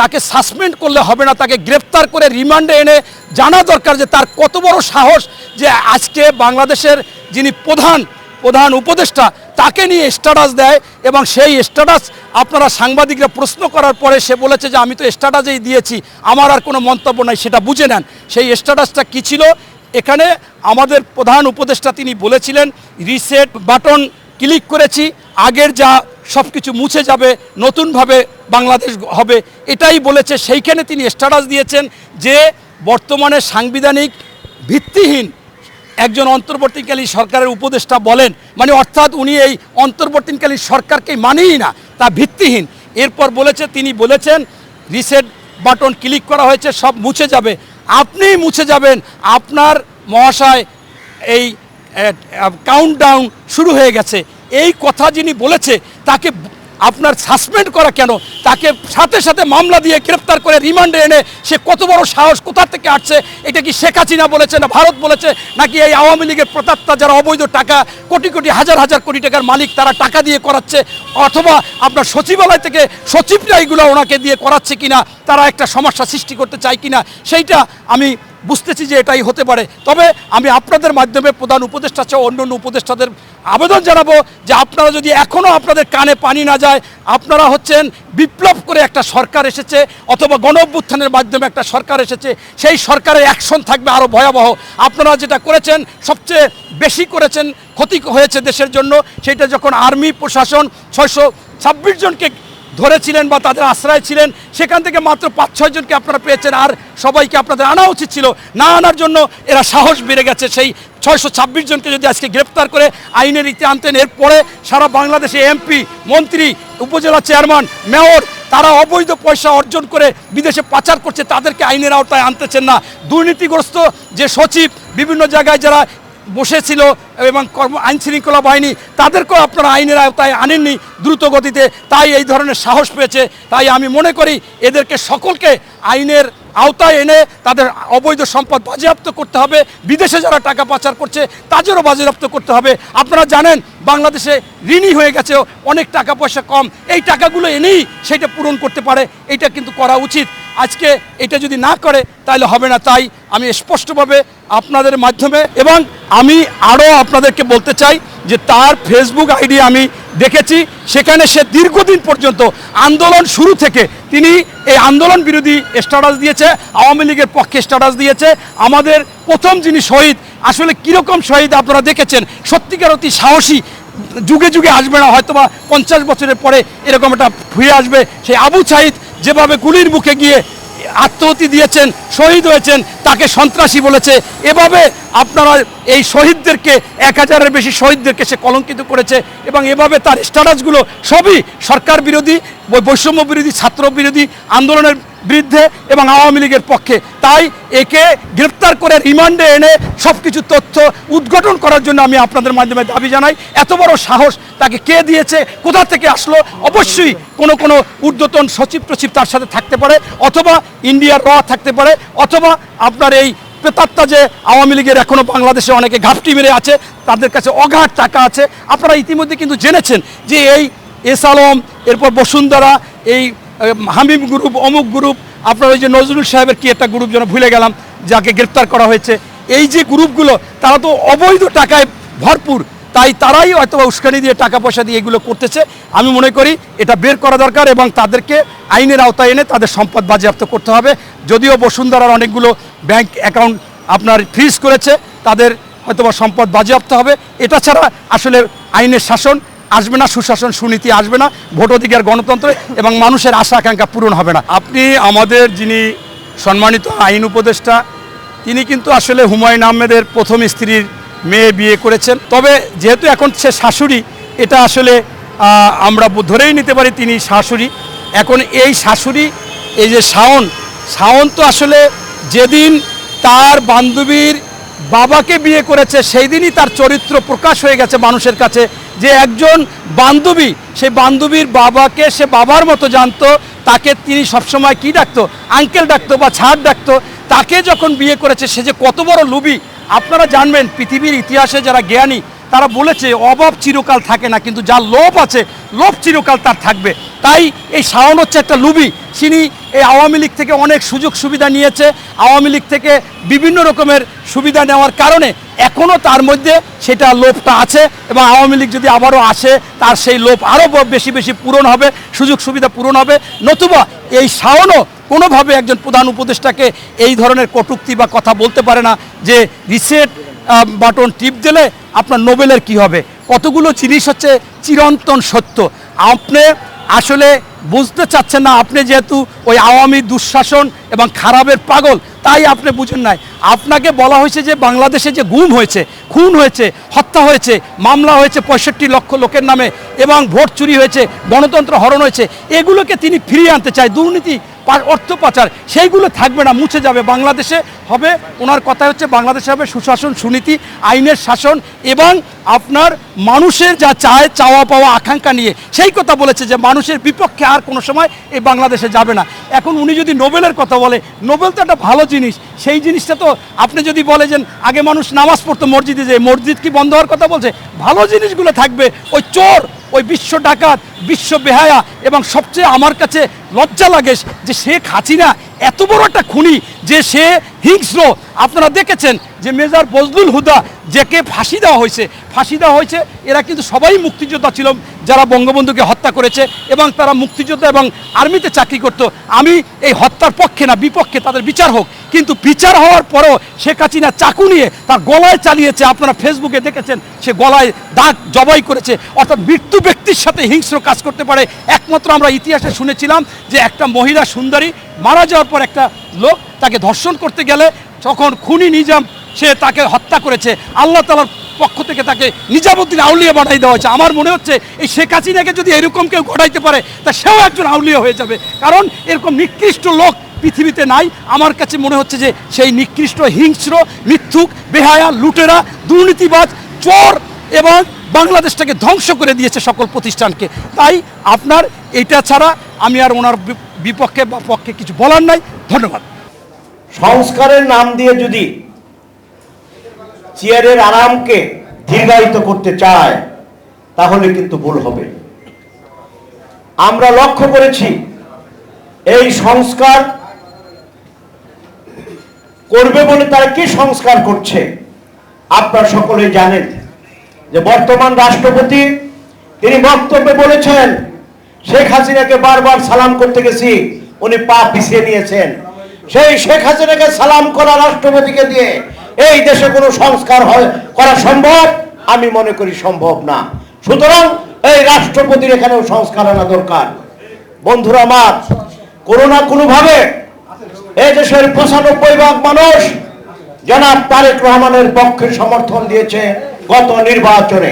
তাকে সাসপেন্ড করলে হবে না, তাকে গ্রেপ্তার করে রিমান্ডে এনে জানা দরকার যে তার কত বড় সাহস যে আজকে বাংলাদেশের যিনি প্রধান প্রধান উপদেষ্টা, তাকে নিয়ে স্ট্যাটাস দেয় এবং সেই স্ট্যাটাস আপনারা সাংবাদিকরা প্রশ্ন করার পরে সে বলেছে যে আমি তো স্ট্যাটাসেই দিয়েছি, আমার আর কোনো মন্তব্য নাই, সেটা বুঝে নেন। সেই স্ট্যাটাসটা কী ছিল? এখানে আমাদের প্রধান উপদেষ্টা তিনি বলেছিলেন রিসেট বাটন ক্লিক করেছি, আগের যা সব কিছু মুছে যাবে, নতুনভাবে বাংলাদেশ হবে। এটাই বলেছে, সেইখানে তিনি স্ট্যাটাস দিয়েছেন যে বর্তমানে সাংবিধানিক ভিত্তিহীন একজন অন্তর্বর্তীকালীন সরকারের উপদেষ্টা বলেন। মানে অর্থাৎ উনি এই অন্তর্বর্তীকালীন সরকারকে মানেই না, তা ভিত্তিহীন। এরপর বলেছে, তিনি বলেছেন রিসেট বাটন ক্লিক করা হয়েছে, সব মুছে যাবে। আপনিই মুছে যাবেন, আপনার মহাশয় এই কাউন্টডাউন শুরু হয়ে গেছে। এই কথা যিনি বলেছে, তাকে আপনার সাসপেন্ড করা কেন? তাকে সাথে সাথে মামলা দিয়ে গ্রেপ্তার করে রিমান্ডে এনে সে কত বড় সাহস, কোথা থেকে আসছে? এটা কি শেখ হাসিনা বলেছে না ভারত বলেছে? নাকি এই আওয়ামী লীগের প্রতাত্তা যারা অবৈধ টাকা, কোটি কোটি, হাজার হাজার কোটি টাকার মালিক তারা টাকা দিয়ে করাচ্ছে? অথবা আপনার সচিবালয় থেকে সচিবরা এইগুলো ওনাকে দিয়ে করাচ্ছে কিনা? তারা একটা সমস্যা সৃষ্টি করতে চায় কিনা? সেইটা আমি বুঝতেছি যে এটাই হতে পারে। তবে আমি আপনাদের মাধ্যমে প্রধান উপদেষ্টা সহ অন্য অন্য উপদেষ্টাদের আবেদন জানাব যে আপনারা যদি এখনও আপনাদের কানে পানি না যায়, আপনারা হচ্ছেন বিপ্লব করে একটা সরকার এসেছে অথবা গণ অভ্যুত্থানের মাধ্যমে একটা সরকার এসেছে, সেই সরকারের অ্যাকশন থাকবে আরও ভয়াবহ। আপনারা যেটা করেছেন, সবচেয়ে বেশি করেছেন ক্ষতি হয়েছে দেশের জন্য, সেটা যখন আর্মি প্রশাসন ছয়শো ছাব্বিশ জনকে ধরেছিলেন বা তাদের আশ্রয় ছিলেন, সেখান থেকে মাত্র পাঁচ, ছয় জনকে আপনারা পেয়েছেন। আর সবাইকে আপনাদের আনা উচিত ছিল, না আনার জন্য এরা সাহস বেড়ে গেছে। সেই ছয়শো ছাব্বিশ জনকে যদি আজকে গ্রেপ্তার করে আইনের ইতি আনতেন, এরপরে সারা বাংলাদেশে এমপি মন্ত্রী, উপজেলা চেয়ারম্যান, মেয়র, তারা অবৈধ পয়সা অর্জন করে বিদেশে পাচার করছে, তাদেরকে আইনের আওতায় আনতেছেন না। দুর্নীতিগ্রস্ত যে সচিব, বিভিন্ন জায়গায় যারা বসেছিল এবং কর্ম আইন শৃঙ্খলা বাহিনী তাদেরকেও আপনারা আইনের আওতায় আনেননি দ্রুত গতিতে। তাই এই ধরনের সাহস পেয়েছে। তাই আমি মনে করি এদেরকে সকলকে আইনের আওতায় এনে তাদের অবৈধ সম্পদ বাজেয়াপ্ত করতে হবে। বিদেশে যারা টাকা পাচার করছে, তাদেরও বাজেয়াপ্ত করতে হবে। আপনারা জানেন, বাংলাদেশে ঋণী হয়ে গেছে অনেক টাকা পয়সা কম। এই টাকাগুলো এনেই সেটা পূরণ করতে পারে। এটা কিন্তু করা উচিত। আজকে এটা যদি না করে, তাহলে হবে না। তাই আমি স্পষ্টভাবে আপনাদের মাধ্যমে এবং আমি আরও আপনাদেরকে বলতে চাই যে তার ফেসবুক আইডি আমি দেখেছি। সেখানে সে দীর্ঘদিন পর্যন্ত আন্দোলন শুরু থেকে তিনি এই আন্দোলন বিরোধী স্ট্যাটাস দিয়েছে, আওয়ামী লীগের পক্ষে স্ট্যাটাস দিয়েছে। আমাদের প্রথম যিনি শহীদ, আসলে কীরকম শহীদ আপনারা দেখেছেন? সত্যিকার অতি সাহসী, যুগে যুগে আসবে না, হয়তোবা পঞ্চাশ বছরের পরে এরকম একটা ফিরে আসবে। সেই আবু সাইদ যেভাবে গুলির মুখে গিয়ে আত্মহতি দিয়েছেন, শহীদ হয়েছেন, তাকে সন্ত্রাসী বলেছে, এভাবে আপনারা এই শহীদদেরকে, এক হাজারের বেশি শহীদদেরকে সে কলঙ্কিত করেছে এবং এভাবে তার স্ট্যাটাসগুলো সবই সরকার বিরোধী, বৈষম্য বিরোধী, ছাত্র বিরোধী আন্দোলনের বিরুদ্ধে এবং আওয়ামী লীগের পক্ষে। তাই একে গ্রেপ্তার করে রিমান্ডে এনে সব কিছু তথ্য উদ্ঘাটন করার জন্য আমি আপনাদের মাধ্যমে দাবি জানাই। এত বড় সাহস তাকে কে দিয়েছে, কোথা থেকে আসলো? অবশ্যই কোনো কোনো ঊর্ধ্বতন সচিব টচিব তার সাথে থাকতে পারে, অথবা ইন্ডিয়ার র থাকতে পারে, অথবা আপনার এই প্রেতাত্মা যে আওয়ামী লীগের এখনও বাংলাদেশে অনেকে ঘাপটি মেরে আছে, তাদের কাছে অগাধ টাকা আছে। আপনারা ইতিমধ্যে কিন্তু জেনেছেন যে এই এস আলম, এরপর বসুন্ধরা, এই হামিম গ্রুপ, অমুক গ্রুপ, আপনার ওই যে নজরুল সাহেবের কি একটা গ্রুপ যেন ভুলে গেলাম, যাকে গ্রেপ্তার করা হয়েছে। এই যে গ্রুপগুলো, তারা তো অবৈধ টাকায় ভরপুর, তাই তারাই হয়তো উস্কানি দিয়ে টাকা পয়সা দিয়ে এগুলো করতেছে। আমি মনে করি এটা বের করা দরকার এবং তাদেরকে আইনের আওতায় এনে তাদের সম্পদ বাজেয়াপ্ত করতে হবে। যদিও বসুন্ধরার অনেকগুলো ব্যাংক অ্যাকাউন্ট আপনার ফ্রিজ করেছে, তাদের হয়তোবা সম্পদ বাজেয়াপ্ত হবে। এটা ছাড়া আসলে আইনের শাসন আসবে না, সুশাসন সুনীতি আসবে না, ভোট অধিকার গণতন্ত্র এবং মানুষের আশা আকাঙ্ক্ষা পূরণ হবে না। আপনি আমাদের যিনি সম্মানিত আইন উপদেষ্টা, তিনি কিন্তু আসলে হুমায়ুন আহমেদের প্রথম স্ত্রীর মেয়ে বিয়ে করেছেন। তবে যেহেতু এখন সে শাশুড়ি, এটা আসলে আমরা ধরেই নিতে পারি তিনি শাশুড়ি। এখন এই শাশুড়ি, এই যে শাওন শাওন তো আসলে যেদিন তার বান্ধবীর বাবাকে বিয়ে করেছে, সেই দিনই তার চরিত্র প্রকাশ হয়ে গেছে মানুষের কাছে। যে একজন বান্ধবী সেই বান্ধবীর বাবাকে সে বাবার মতো জানতো, তাকে তিনি সবসময় কি ডাকতো? আঙ্কেল ডাকতো বা ছাড় ডাকতো। তাকে যখন বিয়ে করেছে, সে যে কত বড় লুবি। আপনারা জানবেন, পৃথিবীর ইতিহাসে যারা জ্ঞানী, তারা বলেছে, অভাব চিরকাল থাকে না, কিন্তু যার লোভ আছে, লোভ চিরকাল তার থাকবে। তাই এই শাওন হচ্ছে একটা লুবি। তিনি এই আওয়ামী লীগ থেকে অনেক সুযোগ সুবিধা নিয়েছে। আওয়ামী লীগ থেকে বিভিন্ন রকমের সুবিধা নেওয়ার কারণে এখনও তার মধ্যে সেটা লোভটা আছে এবং আওয়ামী লীগ যদি আবারও আসে, তার সেই লোভ আরও বেশি বেশি পূরণ হবে, সুযোগ সুবিধা পূরণ হবে। নতুবা এই শাওনও কোনোভাবে একজন প্রধান উপদেষ্টাকে এই ধরনের কটুক্তি বা কথা বলতে পারে না যে রিসেট বাটন টিপ দিলে আপনার নোবেলের কি হবে? কতগুলো জিনিস হচ্ছে চিরন্তন সত্য। আপনি আসলে বুঝতে চাচ্ছেন না আপনি যেহেতু ওই আওয়ামী দুঃশাসন এবং খারাপের পাগল তাই আপনি বুঝেন নাই। আপনাকে বলা হয়েছে যে বাংলাদেশে যে গুম হয়েছে, খুন হয়েছে, হত্যা হয়েছে, মামলা হয়েছে পঁয়ষট্টি লক্ষ লোকের নামে এবং ভোট চুরি হয়েছে, গণতন্ত্র হরণ হয়েছে, এগুলোকে তিনি ফিরিয়ে আনতে চায়, দুর্নীতি অর্থ পাচার, সেইগুলো থাকবে না, মুছে যাবে। বাংলাদেশে হবে, ওনার কথা হচ্ছে বাংলাদেশে হবে সুশাসন, সুনীতি, আইনের শাসন এবং আপনার মানুষের যা চায়, চাওয়া পাওয়া, আকাঙ্ক্ষা নিয়ে। সেই কথা বলেছে যে মানুষের বিপক্ষে আর কোনো সময় এই বাংলাদেশে যাবে না। এখন উনি যদি নোবেলের কথা বলে, নোবেল তো একটা ভালো জিনিস, সেই জিনিসটা তো আপনি যদি বলে যে আগে মানুষ নামাজ পড়তো মসজিদে যে মসজিদ কি বন্ধ হওয়ার কথা বলছে? ভালো জিনিসগুলো থাকবে, ওই চোর, ওই বিশ্ব ডাকাত, বিশ্ব বেহায়া এবং সবচেয়ে আমার কাছে লজ্জা লাগে যে শেখ হাসিনা এত বড় একটা খুনি যে সে হিংস্র। আপনারা দেখেছেন যে মেজর বজলুল হুদা যাকে ফাঁসি দেওয়া হয়েছে, ফাঁসি দেওয়া হয়েছে, এরা কিন্তু সবাই মুক্তিযোদ্ধা ছিল, যারা বঙ্গবন্ধুকে হত্যা করেছে এবং তারা মুক্তিযোদ্ধা এবং আর্মিতে চাকরি করত। আমি এই হত্যার পক্ষে না, বিপক্ষে তাদের বিচার হোক, কিন্তু বিচার হওয়ার পরও শেখ হাসিনা চাকু নিয়ে তার গলায় চালিয়েছে, আপনারা ফেসবুকে দেখেছেন, সে গলায় দাগ জবাই করেছে, অর্থাৎ মৃত্যু ব্যক্তির সাথে হিংস্র কাজ করতে পারে। একমাত্র আমরা ইতিহাসে শুনেছিলাম যে একটা মহিলা সুন্দরী মারা যাওয়ার পর একটা লোক তাকে ধর্ষণ করতে গেলে তখন খুনি নিজাম সে তাকে হত্যা করেছে। আল্লাহ তালার পক্ষ থেকে তাকে নিজামুদ্দিন আউলিয়া বানাই দেওয়া হয়েছে। আমার মনে হচ্ছে এই শেখ হাসিনাকে যদি এরকম কেউ ঘটাইতে পারে, তা সেও একজন আউলিয়া হয়ে যাবে। কারণ এরকম নিকৃষ্ট লোক পৃথিবীতে নাই। আমার কাছে মনে হচ্ছে যে সেই নিকৃষ্ট, হিংস্র, মিথ্যুক, বেহায়া লুটেরা, দুর্নীতিবাজ, চোর এবং বাংলাদেশটাকে ধ্বংস করে দিয়েছে সকল প্রতিষ্ঠানকে। তাই আপনার এটা ছাড়া আমি আর ওনার বিপক্ষে বা পক্ষে কিছু বলার নাই। ধন্যবাদ। সংস্কারের নাম দিয়ে যদি চেয়ারের আরামকে দীর্ঘায়িত করতে চায়, তাহলে কিন্তু ভুল হবে। আমরা লক্ষ্য করেছি, এই সংস্কার করবে বলে তারা কি সংস্কার করছে? আপনারা সকলেই জানেন যে বর্তমান রাষ্ট্রপতি, তিনি বক্তব্যে বলেছেন, শেখ হাসিনাকে বারবার সালাম করতে গেছি, উনি পা পিছিয়ে নিয়েছেন। সেই শেখ হাসিনাকে সালাম করা রাষ্ট্রপতিকে দিয়ে এই দেশে কোনো সংস্কার হয়, করা সম্ভব? আমি মনে করি সম্ভব না। সুতরাং এই রাষ্ট্রপতির এখানেও সংস্কার আনা দরকার। বন্ধুরা আমার কোনো না কোনোভাবে এই দেশের পঁচানব্বই ভাগ মানুষ জনাব তারেক রহমানের পক্ষে সমর্থন দিয়েছে গত নির্বাচনে।